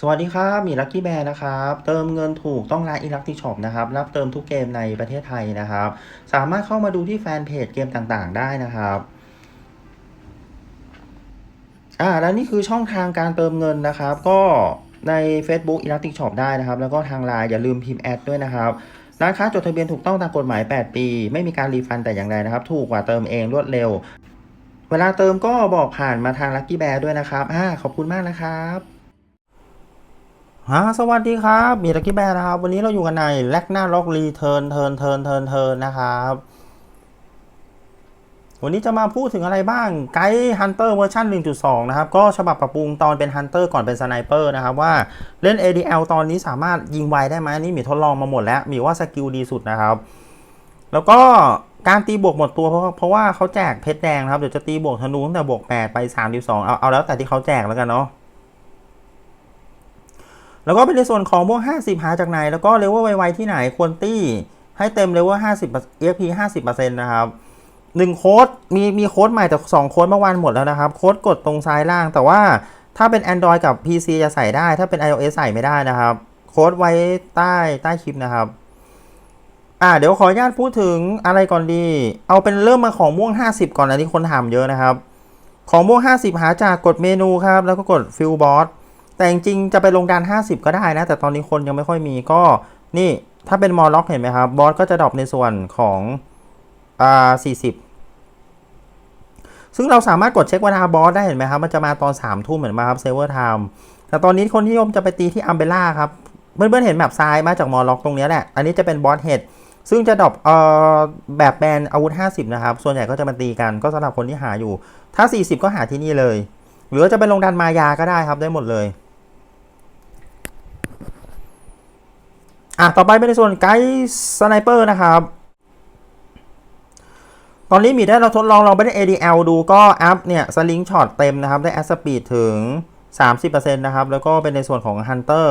สวัสดีครับมีลัคกี้แบร์นะครับ เติมเงินถูกต้องร้านอีลักติช็อปนะครับ รับเติมทุกเกมในประเทศไทยนะครับ สามารถเข้ามาดูที่แฟนเพจเกมต่างๆ ได้นะครับอ่าแล้วนี่คือช่องทางการเติมเงินนะครับ ก็ใน Facebook Elastic Shop ได้นะครับ แล้วก็ทางไลน์อย่าลืมพิมพ์แอดด้วยนะครับร้านค้าจดทะเบียนถูกต้องตามกฎหมาย 8 ปี ไม่มีการรีฟันแต่อย่างใดนะครับ ถูกกว่าเติมเองรวดเร็ว เวลาเติมก็บอกผ่านมาทางลัคกี้แบร์ด้วยนะครับอ่าขอบคุณมากนะครับ ฮะสวัสดีครับ มีลักกี้แบร์นะครับ วันนี้เราอยู่กันในแลกหน้าล็อกรีเทิร์นเทิร์นเทิร์นเทิร์นเทิร์นนะครับ วันนี้จะมาพูดถึงอะไรบ้างไกด์ฮันเตอร์เวอร์ชัน1.2 นะครับ ก็ฉบับปรับปรุงตอนเป็นฮันเตอร์ก่อนเป็นสไนเปอร์นะครับ ว่าเล่น ADL ตอนนี้สามารถยิงไวได้ไหมนนี่มีทดลองมาหมดแล้ว มีว่าสกิลดีสุดนะครับ แล้วก็การตีบวกหมดตัวเพราะเพราะว่าเขาแจกเพชรแดงนะครับเดี๋ยวจะตีบวกธนูตั้งแต่บวก8ไป32เอาเอาแล้วแต่ที่เขาแจกแล้วกันเนาะ แล้วก็เป็นในส่วนของพวก 50 หาจากไหน แล้วก็เลเวลไวๆที่ไหนควรตี้ให้เต็มเลเวล50 EXP 50%นะครับ1โค้ดมีมีโค้ดใหม่แต่2โค้ดเมื่อวานหมดแล้วนะครับ โค้ดกดตรงซ้ายล่าง แต่ว่าถ้าเป็น Android กับ PC จะใส่ได้ ถ้าเป็น iOS ใส่ไม่ได้นะครับ โค้ดไว้ใต้ใต้คลิปนะครับอ่าเดี๋ยวขออนุญาตพูดถึงอะไรก่อนดี เอาเป็นเริ่มมาของม่วง 50 ก่อนอันนี้คนถามเยอะนะครับ ของม่วง 50 หาจากกดเมนูครับ แล้วก็กดฟิลบอส แต่จริงๆจะไปลงดาน50 ก็ได้นะ แต่ตอนนี้คนยังไม่ค่อยมีก็นี่ถ้าเป็นมอลล็อกเห็นไหมครับ บอสก็จะดรอปในส่วนของอ่า40ซึ่งเราสามารถกดเช็คเวลาบอสได้เห็นไหมครับ มันจะมาตอน3ทุ่มเหมือนมาครับเซเวอร์ไทม์แต่ตอนนี้คนนิยมจะไปตีที่อัมเบล่าครับ เพื่อนๆเห็นแบบทรายมาจากมอลล็อกตรงนี้แหละ อันนี้จะเป็นบอสเฮดซึ่งจะดรอปเอ่อแบบแบนอาวุธ 50 นะครับ ส่วนใหญ่ก็จะมาตีกันก็สำหรับคนที่หาอยู่ ถ้า 40 ก็หาที่นี่เลย หรือจะไปลงดันมายาก็ได้ครับได้หมดเลย อะต่อไปเป็นในส่วนไกด์สไนเปอร์นะครับ ตอนนี้มีได้เราทดลองเราไปได้ ADL ดูก็อัพเนี่ยสลิงช็อตเต็มนะครับ ได้แอสปีดถึง 30%นะครับ แล้วก็เป็นในส่วนของ Hunter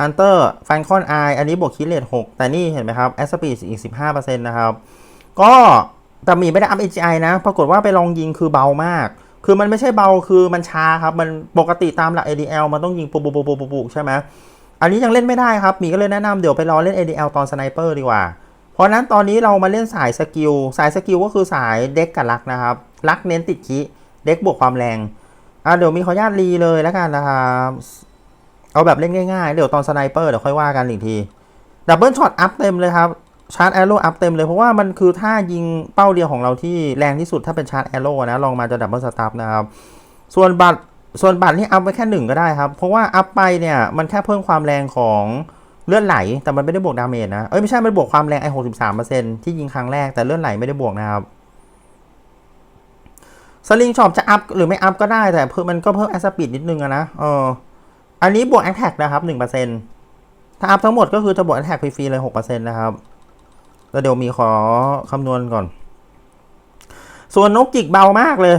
Hunter f a n c o n Eye อันนี้บวกคิดเลท6แต่นี่เห็นไหมครับแอสปีดอีก 15%นะครับ ก็แต่มีไม่ได้อัพ AGI นะ ปรากฏว่าไปลองยิงคือเบามาก คือมันไม่ใช่เบาคือมันช้าครับ มันปกติตามหลัก ADL มันต้องยิงปุบปุบปุบปุบปุบใช่ไหม อันนี้ยังเล่นไม่ได้ครับ มีก็เลยแนะนำเดี๋ยวไปรอเล่น ADL ตอนสไนเปอร์ดีกว่า เพราะนั้นตอนนี้เรามาเล่นสายสกิล สายสกิลก็คือสายเด็กกับลักนะครับ ลักเน้นติดคิเด็กบวกความแรง อะเดี๋ยวมีขออนุญาตรีเลยแล้วกันนะครับ เอาแบบเล่นง่ายๆ เดี๋ยวตอนสไนเปอร์เดี๋ยวค่อยว่ากันอีกที ดับเบิลช็อตอัพเต็มเลยครับ ชาร์จแอโร่อัพเต็มเลยเพราะว่ามันคือท่ายิงเป้าเดียวของเราที่แรงที่สุดถ้าเป็นชาร์จแอโร่นะ ลองมาจะดับเบิลสตาร์นะครับ ส่วนบัตร ส่วนบัตรนี่อัพไว้แค่หนึ่งก็ได้ครับ เพราะว่าอัพไปเนี่ยมันแค่เพิ่มความแรงของเลือนไหล แต่มันไม่ได้บวกดาเมจนะ เอ้ยไม่ใช่ มันบวกความแรงไอ้หกสิบสามเปอร์เซ็นที่ยิงครั้งแรกแต่เลือนไหลไม่ได้บวกนะครับสลิงช็อปจะอัพหรือไม่อัพก็ได้แต่เพิ่มมันก็เพิ่มแอสปีดนิดนึงนะเอออันนี้บวกแอ t แท็กนะครับหนึ่งเปอร์เซ็นถ้าอัพทั้งหมดก็คือจะบวกแอ t แท็กฟรีๆเลยหกเปอร์เซ็นต์นะครับแล้วเดี๋ยวมีขอคำนวณก่อน ส่วนนกจิกเบามากเลย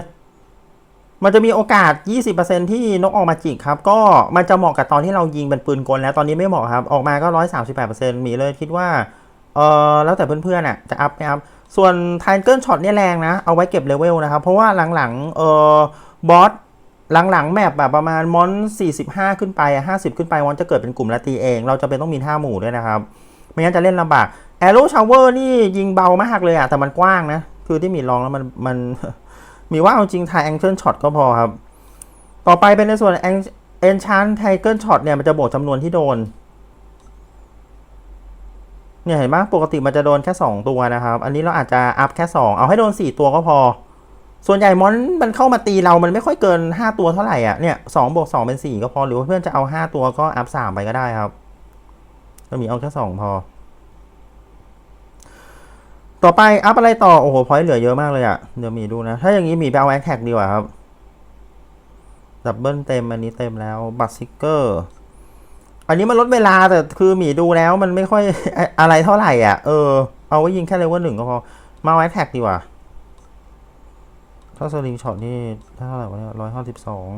มันจะมีโอกาส 20%ที่นกออกมาจิกครับ ก็มันจะเหมาะกับตอนที่เรายิงเป็นปืนกลแล้วตอนนี้ไม่เหมาะครับ ออกมาก็ 138%มีเลยคิดว่า เออแล้วแต่เพื่อนๆอะจะอัพไหมครับ ส่วนไทเกิลช็อตเนี่ยแรงนะ เอาไว้เก็บเลเวลนะครับ เพราะว่าหลังๆ เออบอสหลังๆ แมปแบบประมาณมอน 45 ขึ้นไปอะ50 ขึ้นไปมอนจะเกิดเป็นกลุ่มละตีเอง เราจะเป็นต้องมีท่าหมู่ด้วยนะครับ ไม่งั้นจะเล่นลำบากแอโร่ชาวเวอร์นี่ยิงเบามากเลยอะแต่มันกว้างนะ คือที่มีลองแล้วมันมัน มีว่าเอาจริงไทแองเกิลช็อตก็พอครับ ต่อไปเป็นในส่วนเอนชานไทเกิลช็อตเนี่ยมันจะบวกจำนวนที่โดน เนี่ยเห็นไหมปกติมันจะโดนแค่ 2 ตัวนะครับ อันนี้เราอาจจะอัพแค่ 2 เอาให้โดน 4 ตัวก็พอ ส่วนใหญ่มอนมันเข้ามาตีเรามันไม่ค่อยเกิน 5 ตัวเท่าไหร่อะเนี่ยสองบวกสองเป็น 4 ก็พอหรือว่าเพื่อนจะเอา 5 ตัวก็อัพ3ไปก็ได้ครับก็มีเอาแค่ 2 พอ ต่อไปอัพอะไรต่อ โอ้โหพอยต์เหลือเยอะมากเลยอะเดี๋ยวมีดูนะ ถ้าอย่างนี้มีไปเอาแอคแท็กดีกว่าครับ ดับเบิลเต็มอันนี้เต็มแล้ว บัตซิกเกอร์ อันนี้มันลดเวลาแต่คือหมีดูแล้วมันไม่ค่อยอะไรเท่าไหร่อะ เออ เอาไว้ยิงแค่เลเวลหนึ่งก็พอ มาไว้แท็กดีกว่า ถ้าสลิงช็อตนี่เท่าไหร่วะเนี่ยร้อยห้าสิบสอง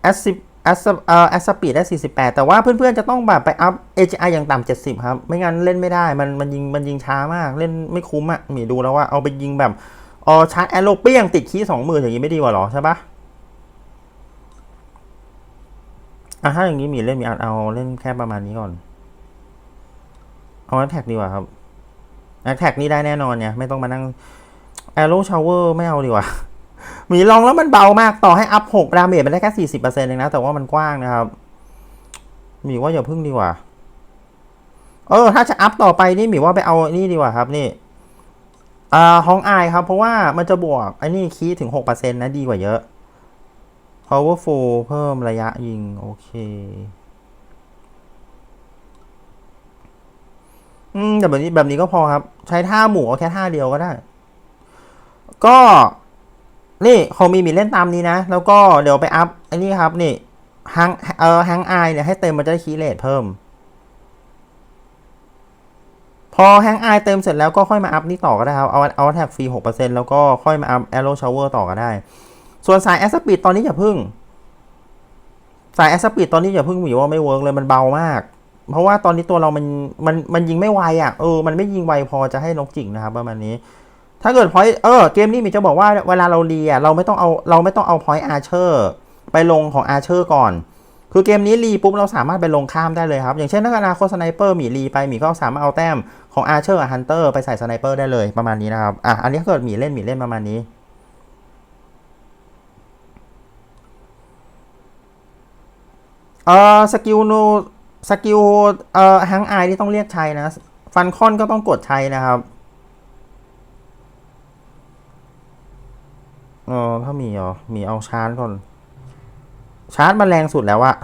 แอสซิ แอสเอ่อแอสปีดได้สี่สิบแปดแต่ว่าเพื่อนๆ จะต้องแบบไปอัพ AGI อย่างต่ำเจ็ดสิบครับ ไม่งั้นเล่นไม่ได้ มันมันยิงมันยิงช้ามาก เล่นไม่คุ้มอะมีดูแล้วว่าเอาไปยิงแบบออชาร์จแอโรเปี้ยงติดคีย์สองมื่นอย่างนี้ไม่ดีกว่าหรอใช่ปะอะถ้าอย่างนี้มีเล่นมีอาจเอาเล่นแค่ประมาณนี้ก่อน เอาแอท็กดีกว่าครับแท็กนี่ได้แน่นอนเนี่ยไม่ต้องมานั่งแอโร่ชาวเวอร์ไม่เอาดีกว่า หมีลองแล้วมันเบามากต่อให้อัพหกดาเมจมันได้แค่สี่สิบเปอร์เซ็นต์เองนะ แต่ว่ามันกว้างนะครับ หมีว่าอย่าพึ่งดีกว่า เออ ถ้าจะอัพต่อไปนี่หมีว่าไปเอานี่ดีกว่าครับนี่อ่าห้องอายครับ เพราะว่ามันจะบวกไอ้นี่คีถึงหกเปอร์เซ็นต์นะดีกว่าเยอะ powerful เพิ่มระยะยิง โอเคอืมแต่แบบนี้แบบนี้ก็พอครับ ใช้ท่าหมูเอาแค่ท่าเดียวก็ได้ ก็ นี่เขามีมีเล่นตามนี้นะ แล้วก็เดี๋ยวไปอัพไอ้นี่ครับนี่ฮังเออฮังไอเนี่ยให้เต็มมันจะได้คีเลทเพิ่ม พอแฮงไอเต็มเสร็จแล้วก็ค่อยมาอัพนี่ต่อก็ได้ครับ เอาเอาแท็กฟรีหกเปอร์เซ็นแล้วก็ค่อยมาอัพแอโร่ชาวเวอร์ต่อก็ได้ ส่วนสายแอสปีดตอนนี้อย่าพึ่ง สายแอสปีดตอนนี้อย่าพึ่งหมีว่าไม่เวิร์กเลยมันเบามาก เพราะว่าตอนนี้ตัวเรามันมันมันยิงไม่ไวอะเออมันไม่ยิงไวพอจะให้นกจิกนะครับประมาณนี้ ถ้าเกิดพอยเออเกมนี้หมีจะบอกว่าเวลาเราเรียเราไม่ต้องเอาเราไม่ต้องเอาพอยอาร์เชอร์ไปลงของอาร์เชอร์ก่อน คือเกมนี้รีปุ๊บเราสามารถไปลงข้ามได้เลยครับ อย่างเช่นถ้าอนาคตสไนเปอร์หมีรีไปหมีก็สามารถเอาแต้มของอาร์เชอร์ฮันเตอร์ไปใส่สไนเปอร์ได้เลยประมาณนี้นะครับอะอันนี้ถ้าเกิดหมีเล่นหมีเล่นประมาณนี้เอ่อสกิลโนสกิลเอ่อฮังไอที่ต้องเรียกใช้นะ ฟันคอนก็ต้องกดใช้นะครับ อ๋อถ้ามีเหรอมีเอาชาร์จก่อน ชาร์จมันแรงสุดแล้วอะ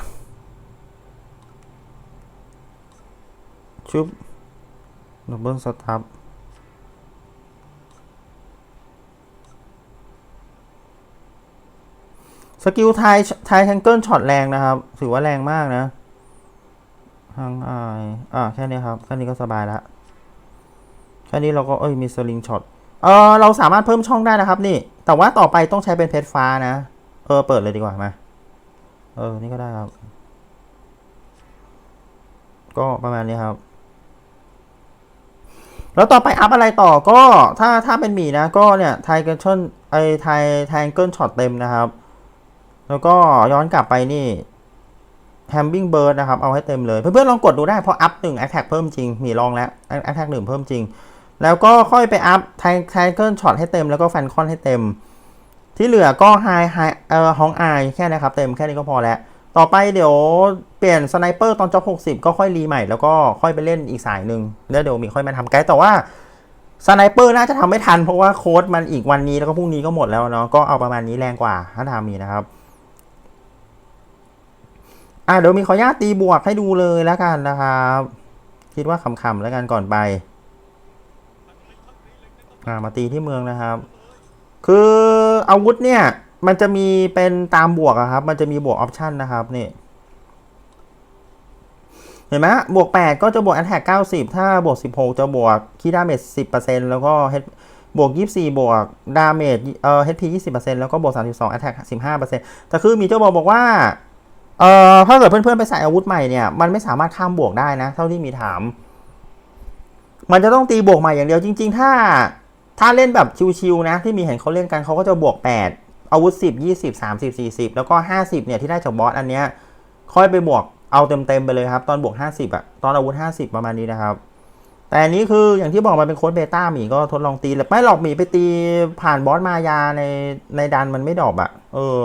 ชุบดับเบิลสตับสกิลไทยไทยแทงเกิลช็อตแรงนะครับ ถือว่าแรงมากนะทางอายอ่าแค่นี้ครับ แค่นี้ก็สบายแล้วแค่นี้เราก็เอ้ยมีสลิงช็อต เออเราสามารถเพิ่มช่องได้นะครับนี่ แต่ว่าต่อไปต้องใช้เป็นเพชรฟ้านะ เออ เปิดเลยดีกว่ามา เออ นี่ก็ได้ครับ ก็ประมาณนี้ครับ แล้วต่อไปอัพอะไรต่อก็ถ้าถ้าเป็นหมีนะ ก็เนี่ยไทเกิลชนไอไทไทเกิลช็อตเต็มนะครับ แล้วก็ย้อนกลับไปนี่แฮมบิงเบิร์ดนะครับ เอาให้เต็มเลย เพื่อนๆลองกดดูได้เพราะอัพหนึ่งแอคแท็กเพิ่มจริง มีลองแล้วแอคแท็กหนึ่งเพิ่มจริง แล้วก็ค่อยไปอัพไทไทเกิลช็อตให้เต็มแล้วก็แฟนคอนให้เต็ม ที่เหลือก็ไฮไฮเอ่อฮองไอแค่นะครับเต็มแค่นี้ก็พอแล้ว ต่อไปเดี๋ยวเปลี่ยนสไนเปอร์ตอนจ็อบ60ก็ค่อยรีใหม่แล้วก็ค่อยไปเล่นอีกสายหนึ่งแล้วเดี๋ยวมีค่อยมาทำไกด์แต่ว่าสไนเปอร์น่าจะทำไม่ทันเพราะว่าโค้ดมันอีกวันนี้แล้วก็พรุ่งนี้ก็หมดแล้วเนาะก็เอาประมาณนี้แรงกว่าถ้าทำมีนะครับอะเดี๋ยวมีขออนุญาตตีบวกให้ดูเลยแล้วกันนะครับ คิดว่าขำๆแล้วกันก่อนไป มาตีที่เมืองนะครับ คืออาวุธเนี่ย มันจะมีเป็นตามบวกอะครับ มันจะมีบวกออปชันนะครับนี่เห็นไหมบวก 8 ก็จะบวก Attack 90 ถ้าบวก 16 จะบวกคีดาเมจ10%แล้วก็ H บวก 24 บวกดาเมจเอ่อ HP 20%แล้วก็บวก 32 Attack 15%แต่คือมีเจ้าบอกบอกว่า เอ่อ ถ้าเกิดเพื่อนๆ ไปใส่อาวุธใหม่เนี่ย มันไม่สามารถข้ามบวกได้นะ เท่าที่มีถาม มันจะต้องตีบวกใหม่อย่างเดียวจริง ๆ ถ้า ถ้าเล่นแบบชิวๆนะ ที่มีเห็นเขาเล่นกันเขาก็จะบวก 8 อาวุธ 10 20 30 40 แล้วก็ 50 เนี่ยที่ได้จากบอสอันเนี้ยค่อยไปบวกเอาเต็มๆไปเลยครับ ตอนบวก 50อะตอนอาวุธ 50 ประมาณนี้นะครับ แต่นี้คืออย่างที่บอกมันเป็นโค้ดเบต้าหมีก็ทดลองตีแหละไม่หรอกหมีไปตีผ่านบอสมายาในในดันมันไม่ดรอปอะเออ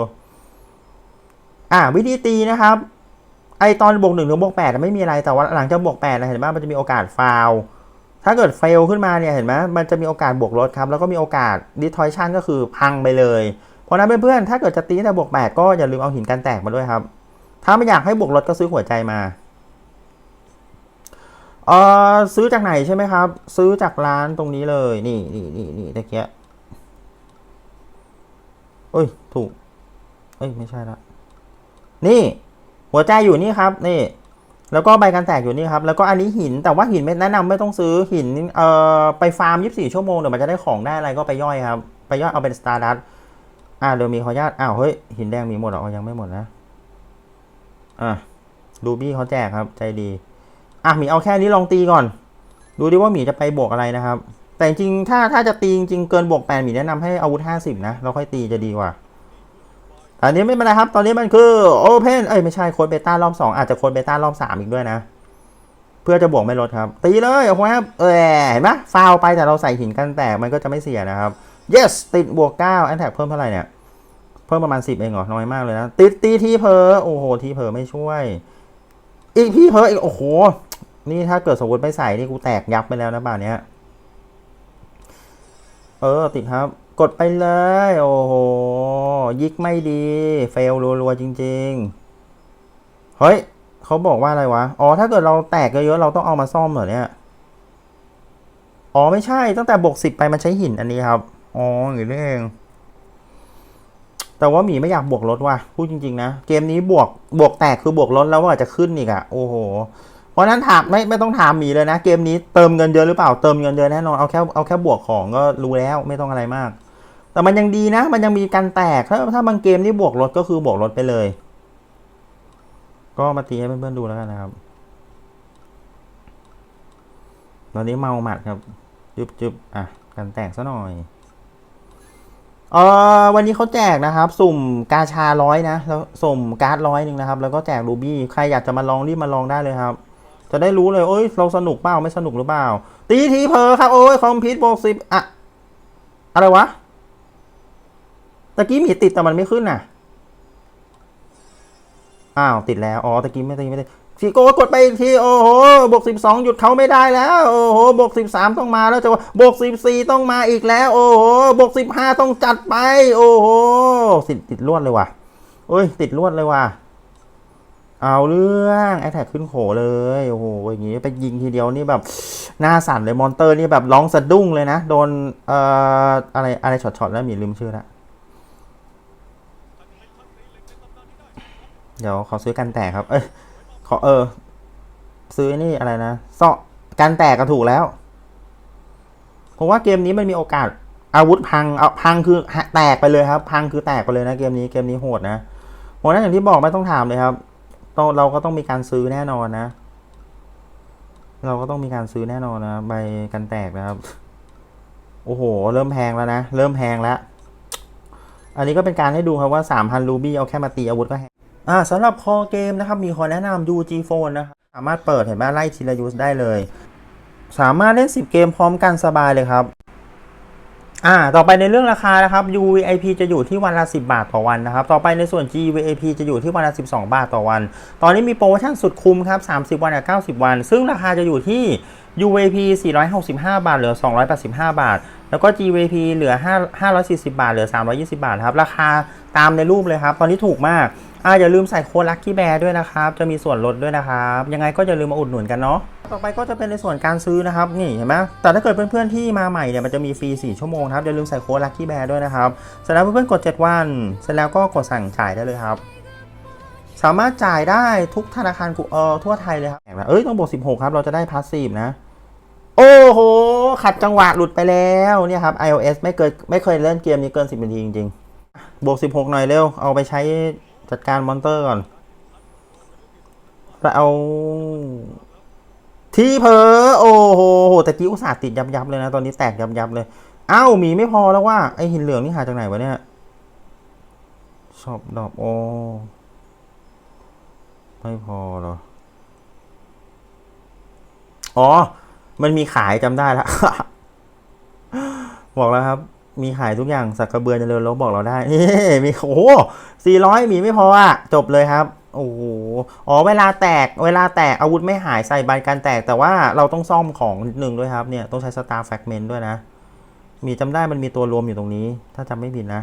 อ่าวิธีตีนะครับไอตอนบวกหนึ่งถึงบวกแปดไม่มีอะไรแต่ว่าหลังจากบวกแปดนะเห็นไหมมันจะมีโอกาสฟาว ถ้าเกิดเฟลขึ้นมาเนี่ยเห็นไหมมันจะมีโอกาสบวกลดครับ แล้วก็มีโอกาสดิทอยชันก็คือพังไปเลย เพราะนั้นเพื่อนๆ ถ้าเกิดจะตีแต่บวกแปดก็อย่าลืมเอาหินกันแตกมาด้วยครับ ถ้าไม่อยากให้บวกลดก็ซื้อหัวใจมาเออซื้อจากไหนใช่ไหมครับ ซื้อจากร้านตรงนี้เลยนี่นี่นี่นี่ตะเกียเอ้ยถูกเอ้ยไม่ใช่ละนี่ หัวใจอยู่นี่ครับ นี่ แล้วก็ใบกันแตกอยู่นี่ครับ แล้วก็อันนี้หิน แต่ว่าหินไม่แนะนำไม่ต้องซื้อหิน เอ่อ ไปฟาร์ม 24 ชั่วโมงเดี๋ยวมันจะได้ของได้อะไรก็ไปย่อยครับ ไปย่อยเอาเป็นสตาร์ดัตอ่าเดี๋ยวมีขออนุญาตอ้าวเฮ้ยหินแดงมีหมดเหรอยังไม่หมดนะ อะรูบี้เขาแจกครับ ใจดี อะหมีเอาแค่นี้ลองตีก่อน ดูดิว่าหมีจะไปบวกอะไรนะครับ แต่จริงถ้าถ้าจะตีจริงเกินบวกแปดหมีแนะนำให้อาวุธ 50 นะแล้วค่อยตีจะดีกว่า อันนี้ไม่เป็นไรครับ ตอนนี้มันคือ Open เอ้ยไม่ใช่โค้ดเบต้ารอบสองอาจจะโค้ดเบต้ารอบสามอีกด้วยนะ เพื่อจะบวกไม่ลดครับ ตีเลยโอ้โหครับเออเห็นไหมฟาวไปแต่เราใส่หินกันแตกมันก็จะไม่เสียนะครับ yes ติดบวก9 a t t a c k เพิ่มเท่าไหร่เนี่ย เพิ่มประมาณ 10 เองเหรอ น้อยมากเลยนะ ติดตีทีเพอโอ้โห ทีเพอไม่ช่วย อีกพี่เพออีก โอ้โห นี่ถ้าเกิดสมมติไม่ใส่นี่กูแตกยับไปแล้วนะบ่าเนี้ย เออ ติดครับ กดไปเลย โอ้โห ยิกไม่ดี เฟลรัวๆจริง ๆ เฮ้ยเขาบอกว่าอะไรวะ อ๋อ ถ้าเกิดเราแตกเยอะๆเราต้องเอามาซ่อมเหรอเนี่ย อ๋อ ไม่ใช่ ตั้งแต่บวกสิบไปมันใช้หินอันนี้ครับ อ๋ออย่างนี้เอง แต่ว่าหมีไม่อยากบวกลดว่ะ พูดจริง ๆ นะ เกมนี้บวก บวกแตกคือบวกลดแล้วว่าจะขึ้นอีกอะโอ้โห เพราะฉะนั้นถามไม่ไม่ต้องถามหมีเลยนะ เกมนี้เติมเงินเยอะหรือเปล่า เติมเงินเยอะแน่นอน เอาแค่เอาแค่บวกของก็รู้แล้ว ไม่ต้องอะไรมาก แต่มันยังดีนะ มันยังมีการแตก ถ้าถ้าบางเกมที่บวกลดก็คือบวกลดไปเลย ก็มาตีให้เพื่อนๆดูแล้วกันนะครับ ตอนนี้เมาหมัดครับจึบจึบอะ กันแตกซะหน่อยเออวันนี้เขาแจกนะครับ สุ่มกาชาร้อยนะ แล้วสุ่มการ์ดร้อยหนึ่งนะครับ แล้วก็แจกรูบี้ ใครอยากจะมาลองรีบมาลองได้เลยครับ จะได้รู้เลยโอ้ย เราสนุกเปล่า ไม่สนุกหรือเปล่า ตีทีเพอครับ โอ้ย คอมพิวต์บวกสิบอะ อะไรวะ ตะกี้มีติดแต่มันไม่ขึ้นน่ะ อ้าวติดแล้ว อ๋อตะกี้ไม่ติดไม่ติดทีโกกดไปอีกทีโอ้โหบวกสิบสองหยุดเขาไม่ได้แล้ว โอ้โหบวกสิบสามต้องมาแล้วจะว่าบวกสิบสี่ต้องมาอีกแล้ว โอ้โหบวกสิบห้าต้องจัดไป โอ้โหติดติดลวดเลยว่ะเอ้ย ติดลวดเลยว่ะเอาเรื่องไอแท็กขึ้นโขเลยโอ้โหอย่างงี้ไปยิงทีเดียวนี่แบบหน้าสั่นเลยมอนเตอร์นี่แบบร้องสะดุ้งเลยนะ โดนเอ่ออะไรอะไรช็อตๆแล้วมีลืมชื่อละ เดี๋ยวขอซื้อกันแตกครับ เอ้ย ขอเออ ซื้อไอ้นี่อะไรนะเซาะกันแตกก็ถูกแล้วเพราะว่าเกมนี้มันมีโอกาส อาวุธพังเอาพังคือแตกไปเลยครับ พังคือแตกไปเลยนะเกมนี้เกมนี้โหดนะโหดนั้นอย่างที่บอกไม่ต้องถามเลยครับต้องเราก็ต้องมีการซื้อแน่นอนนะ เราก็ต้องมีการซื้อแน่นอนนะใบกันแตกนะครับ โอ้โห เริ่มแพงแล้วนะ เริ่มแพงแล้ว อันนี้ก็เป็นการให้ดูครับว่า3,000รูบี้เอาแค่มาตีอาวุธก็แพง อ่าสำหรับคอเกมนะครับ มีขอแนะนำ UG Phone นะครับสามารถเปิดเห็นไหมไล่ทีละยูสได้เลย สามารถเล่น 10 เกมพร้อมกันสบายเลยครับอ่า ต่อไปในเรื่องราคานะครับ UVIP จะอยู่ที่วันละ 10 บาทต่อวันนะครับ ต่อไปในส่วน GVIP จะอยู่ที่วันละ 12 บาทต่อวัน ตอนนี้มีโปรโมชั่นสุดคุ้มครับ 30 วันกับ 90 วัน ซึ่งราคาจะอยู่ที่ UVP 465 บาท เหลือ 285 บาท แล้วก็ GVP เหลือ 5 540 บาท เหลือ 320 บาทครับ ราคาตามในรูปเลยครับ ตอนนี้ถูกมาก อ่าอย่าลืมใส่โค้ดลัคกี้แบร์ด้วยนะครับ จะมีส่วนลดด้วยนะครับ ยังไงก็อย่าลืมมาอุดหนุนกันเนาะต่อไปก็จะเป็นในส่วนการซื้อนะครับนี่เห็นไหมแต่ถ้าเกิดเพื่อนๆที่มาใหม่เนี่ยมันจะมีฟรี 4 ชั่วโมงครับอย่าลืมใส่โค้ดลัคกี้แบร์ด้วยนะครับเสร็จแล้วเพื่อนๆกด 7 วัน เสร็จแล้วก็กดสั่งจ่ายได้เลยครับ สามารถจ่ายได้ทุกธนาคารกูเออทั่วไทยเลยครับเอ้ยต้องบวก16 ครับเราจะได้พาสซีฟนะโอ้โห ขัดจังหวะหลุดไปแล้วเนี่ยครับ iOS ไม่เกินไม่เคยเล่นเกมนี้เกิน 10นาทีจริงๆบวก16 หน่อยเร็ว เอาไปใช้ จัดการมอนเตอร์ก่อนแล้วเอาที่เพอโอ้โหแต่กี้อุตส่าห์ติดยับยับเลยนะ ตอนนี้แตกยับยับเลยเอ้าหมีไม่พอแล้วว่าไอหินเหลืองนี่หาจากไหนวะเนี่ยชอบดอกโอไม่พอหรอ อ๋อ มันมีขายจำได้ละ บอกแล้วครับ มีขายทุกอย่างสักกระเบือเจริญลบบอกเราได้มีโอ้โหสี่ร้อยมีไม่พออะจบเลยครับ โอ้โหอ๋อเวลาแตกเวลาแตกอาวุธไม่หายใส่ใบการแตก แต่ว่าเราต้องซ่อมของนิดนึงด้วยครับเนี่ยต้องใช้สตาร์แฟกเมนต์ด้วยนะ มีจำได้มันมีตัวรวมอยู่ตรงนี้ ถ้าจำไม่ผิดนะ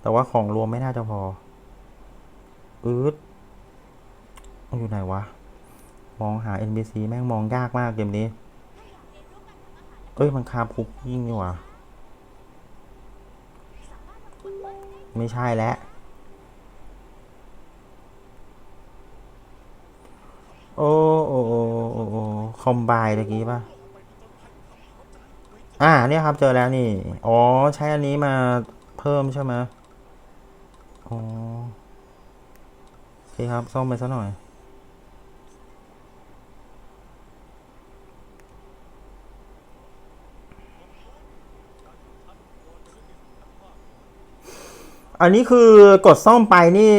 แต่ว่าของรวมไม่น่าจะพออืดอยู่ไหนวะ มองหา NPC แม่งมองยากมากเกมนี้ เอ้ยมันคาบคุกยิ่งนี่หว่า ไม่ใช่แล้ว โอ้โอ้โอ้โอ้โอ้คอมไบตะกี้ป่ะ อ่า เนี่ยครับเจอแล้วนี่ อ๋อ ใช้อันนี้มาเพิ่มใช่ไหมอ๋อ โอเคครับ ซ่อมไปซะหน่อย อันนี้คือกดซ่อมไปนี่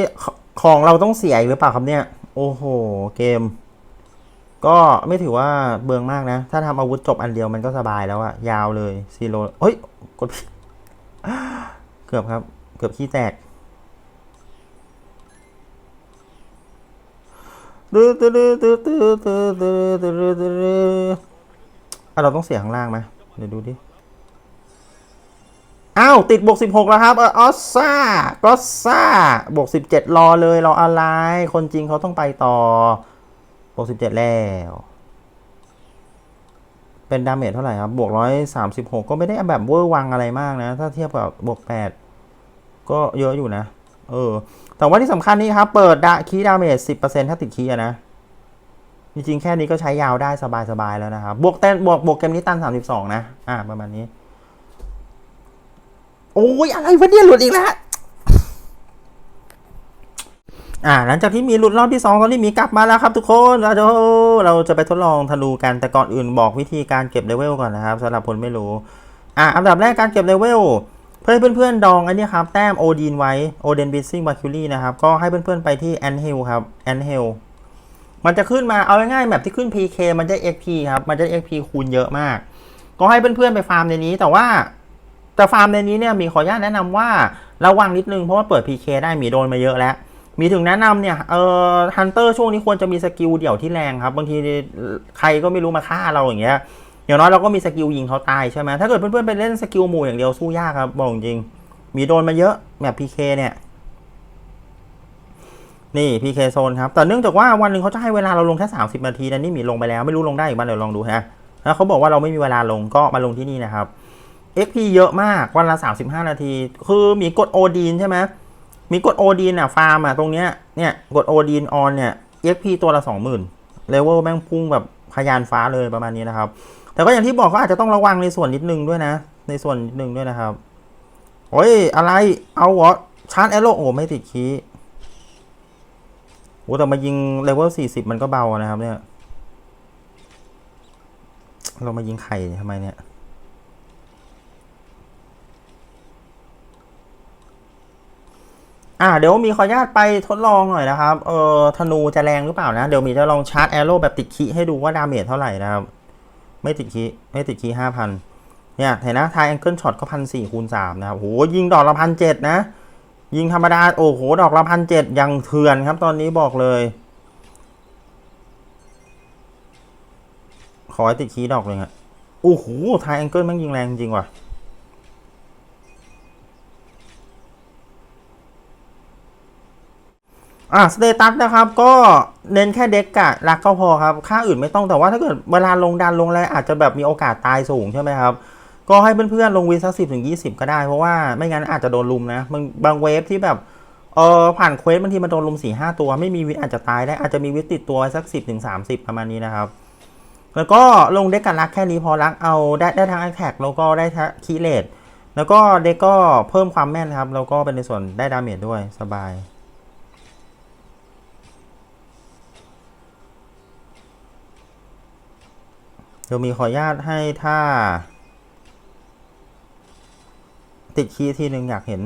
ของเราต้องเสียอีกหรือเปล่าครับเนี่ย โอ้โห เกม ก็ไม่ถือว่าเบืองมากนะ ถ้าทำอาวุธจบอันเดียวมันก็สบายแล้วอะยาวเลยซีโร่เฮ้ย กดผิดเกือบครับ เกือบขี้แตกตื้อตื้อตื้อตื้อตื้อตื้อตื้อตื้อตื้อเราต้องเสียข้างล่างไหมเดี๋ยวดูดิ ติดบวก 16 แล้วครับเออสซ่าก็ซ่าบวก 17 รอเลยรออะไร คนจริงเขาต้องไปต่อบวก 17 แล้ว เป็นดาเมจเท่าไหร่ครับ บวก 136 ก็ไม่ได้แบบเวอร์วังอะไรมากนะ ถ้าเทียบกับบวก 8 ก็เยอะอยู่นะ เออ แต่ว่าที่สำคัญนี่ครับ เปิดดาคีดาเมจ 10%ถ้าติดคีนะจริงๆแค่นี้ก็ใช้ยาวได้สบายๆแล้วนะครับ บวกเต้นบวกบวกเกมนี้ตัน32 นะ อ่า ประมาณนี้ โอ้ยอะไรวะเนี่ยหลุดอีกแล้วอ่าหลังจากที่มีหลุดรอบที่สองตอนนี้มีกลับมาแล้วครับทุกคนเราจะเราจะไปทดลองธนูกันแต่ก่อนอื่นบอกวิธีการเก็บเลเวลก่อนนะครับสำหรับคนไม่รู้อ่าอันดับแรกการเก็บเลเวลเพื่อให้เพื่อนๆดองอันนี้ครับแต้มโอดีนไว้โอเดนบิซซิ่งบาคิลี่นะครับก็ให้เพื่อนๆไปที่แอนฮิลครับแอนฮิลมันจะขึ้นมาเอาง่ายๆแบบที่ขึ้น PK มันจะ XP ครับมันจะ XP คูณเยอะมาก ก็ให้เพื่อนๆไปฟาร์มในนี้แต่ว่า แต่ฟาร์มในนี้เนี่ยมีขออนุญาตแนะนำว่าระวังนิดนึงเพราะว่าเปิด PK ได้มีโดนมาเยอะแล้ว มีถึงแนะนำเนี่ยเอ่อฮันเตอร์ช่วงนี้ควรจะมีสกิลเดี่ยวที่แรงครับ บางทีใครก็ไม่รู้มาฆ่าเราอย่างเงี้ยอย่างน้อยเราก็มีสกิลยิงเขาตายใช่ไหมถ้าเกิดเพื่อนๆไปเล่นสกิลหมู่อย่างเดียวสู้ยากครับบอกจริง มีโดนมาเยอะแบบ PK เนี่ยนี่ PK โซนครับ แต่เนื่องจากว่าวันหนึ่งเขาจะให้เวลาเราลงแค่ 30 นาทีนะนี่มีลงไปแล้ว ไม่รู้ลงได้อีกบ้างเดี๋ยวลองดูฮะแล้วเขาบอกว่าเราไม่มีเวลาลงก็มาลงที่นี่นะครับ XP เยอะมากวันละ 35 นาที คือมีกดโอดีนใช่ไหมมีกดโอดีนอะฟาร์มอะตรงเนี้ยเนี่ยกดโอดีนออนเนี่ย XP ตัวละ 20,000เลเวลแม่งพุ่งแบบพยานฟ้าเลยประมาณนี้นะครับ แต่ก็อย่างที่บอกก็อาจจะต้องระวังในส่วนนิดนึงด้วยนะ ในส่วนนิดนึงด้วยนะครับโอ้ยอะไรเอาวะชาร์จแอโร่โอ้ไม่ติดคีโอ้แต่มายิงเลเวล 40 มันก็เบานะครับเนี่ย เรามายิงไข่ทำไมเนี่ย อ่าเดี๋ยวมีขออนุญาตไปทดลองหน่อยนะครับ เออธนูจะแรงหรือเปล่านะ เดี๋ยวมีจะลองชาร์จแอโร่แบบติดคีให้ดูว่าดาเมจเท่าไหร่นะครับ ไม่ติดคีไม่ติดคีห้าพันเนี่ยเห็นนะทายแองเกิลช็อตก็พันสี่คูณสามนะครับโหยิงดอกละพันเจ็ดนะ ยิงธรรมดา โอ้โห ดอกละพันเจ็ดยังเถื่อนครับตอนนี้บอกเลย ขอให้ติดคีดอกเลยอะโอ้โหทายแองเกิลม่งยิงแรงจริงว่ะ อ่าสเตตัสนะครับก็เน้นแค่เด็กกะรักก็พอครับ ค่าอื่นไม่ต้องแต่ว่าถ้าเกิดเวลาลงดันลงอะไรอาจจะแบบมีโอกาสตายสูงใช่ไหมครับ ก็ให้เพื่อนๆลงวีสักสิบถึงยี่สิบก็ได้ เพราะว่าไม่งั้นอาจจะโดนลุมนะบางบางเวฟที่แบบเออผ่านเควสบางทีมันโดนลุมสี่ห้าตัว ไม่มีวิทอาจจะตายได้อาจจะมีวิทติดตัวสักสิบถึงสามสิบประมาณนี้นะครับ แล้วก็ลงเด็กกันรักแค่นี้พอรักเอาได้ได้ทั้งแอคแท็กแล้วก็ได้ทั้งคีเลตแล้วก็เด็กก็เพิ่มความแม่นครับแล้วก็เป็นในส่วนได้ดาเมจด้วยสบาย เดี๋ยวมีขออนุญาตให้ถ้า ติดคีย์ทีหนึ่งอยากเห็น